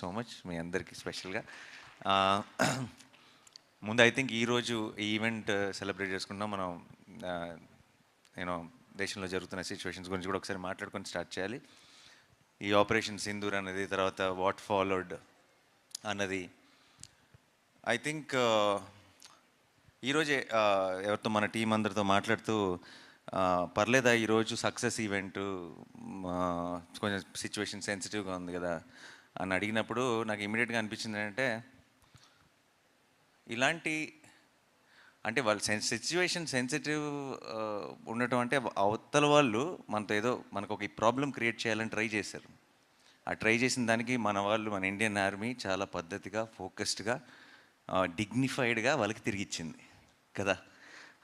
So much మీ అందరికీ స్పెషల్గా ముందు ఐ థింక్ ఈరోజు ఈ ఈవెంట్ సెలబ్రేట్ uh, చేసుకుంటున్నాం. మనం నేను దేశంలో జరుగుతున్న సిచ్యువేషన్స్ గురించి కూడా ఒకసారి మాట్లాడుకొని స్టార్ట్ చేయాలి. ఈ ఆపరేషన్ సింధూర్ అనేది తర్వాత వాట్ ఫాలోడ్ అన్నది. ఐ థింక్ ఈరోజే ఎవరితో మన టీం అందరితో మాట్లాడుతూ పర్లేదా ఈరోజు సక్సెస్ ఈవెంట్ కొంచెం సిచ్యువేషన్ సెన్సిటివ్గా ఉంది కదా. అని అడిగినప్పుడు నాకు ఇమీడియట్గా అనిపించింది ఏంటంటే ఇలాంటి అంటే వాళ్ళ సెన్ సిచ్యువేషన్ సెన్సిటివ్ ఉండటం అంటే అవతల వాళ్ళు మనతో ఏదో మనకు ఒక ప్రాబ్లం క్రియేట్ చేయాలని ట్రై చేశారు. ఆ ట్రై చేసిన దానికి మన వాళ్ళు మన ఇండియన్ ఆర్మీ చాలా పద్ధతిగా ఫోకస్డ్గా డిగ్నిఫైడ్గా వాళ్ళకి తిరిగి ఇచ్చింది. కదా?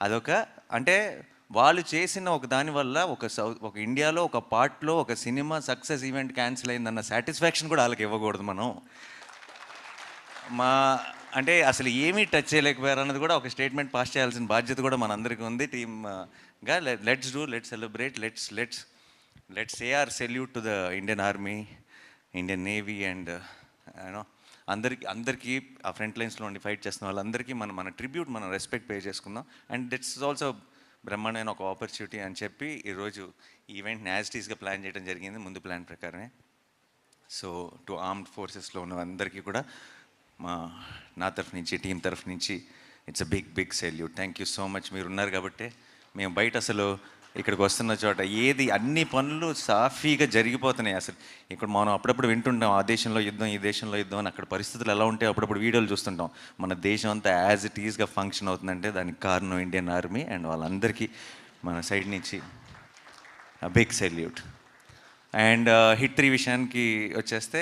అదొక అంటే వాళ్ళు చేసిన ఒక దాని వల్ల ఒక సౌత్ ఒక ఇండియాలో ఒక పార్ట్లో ఒక సినిమా సక్సెస్ ఈవెంట్ క్యాన్సిల్ అయిందన్న సాటిస్ఫాక్షన్ కూడా వాళ్ళకి ఇవ్వకూడదు మనం. మా అంటే అసలు ఏమీ టచ్ చేయలేకపోయారు అన్నది కూడా ఒక స్టేట్మెంట్ పాస్ చేయాల్సిన బాధ్యత కూడా మనందరికీ ఉంది. టీమ్గా let's do let's celebrate let's let's let's a our salute to the Indian Army Indian Navy and you know అందరికీ అందరికీ ఆ ఫ్రంట్ లైన్స్లో ఉండి ఫైట్ చేస్తున్న వాళ్ళందరికీ మనం మన ట్రిబ్యూట్ మనం రెస్పెక్ట్ పే చేసుకుందాం. అండ్ దిట్స్ ఆల్సో బ్రహ్మాండమైన ఒక ఆపర్చునిటీ అని చెప్పి ఈరోజు ఈవెంట్ యాజిటీస్గా ప్లాన్ చేయడం జరిగింది ముందు ప్లాన్ ప్రకారమే. సో టు ఆర్మ్డ్ ఫోర్సెస్లో ఉన్న అందరికీ కూడా మా నా తరఫు నుంచి టీం తరఫు నుంచి it's a big big salute thank you so much మీరు ఉన్నారు కాబట్టి మేము బయట అసలు ఇక్కడికి వస్తున్న చోట ఏది అన్ని పనులు సాఫీగా జరిగిపోతున్నాయి అసలు. ఇక్కడ మనం అప్పుడప్పుడు వింటుంటాం ఆ దేశంలో యుద్ధం ఈ దేశంలో యుద్ధం అని అక్కడ పరిస్థితులు ఎలా ఉంటాయి అప్పుడప్పుడు వీడియోలు చూస్తుంటాం. మన దేశం అంతా యాజ్ ఇట్ ఈస్గా ఫంక్షన్ అవుతుందంటే దానికి కారణం ఇండియన్ ఆర్మీ అండ్ వాళ్ళందరికీ మన సైడ్ నుంచి big salute and hit three విషయానికి వచ్చేస్తే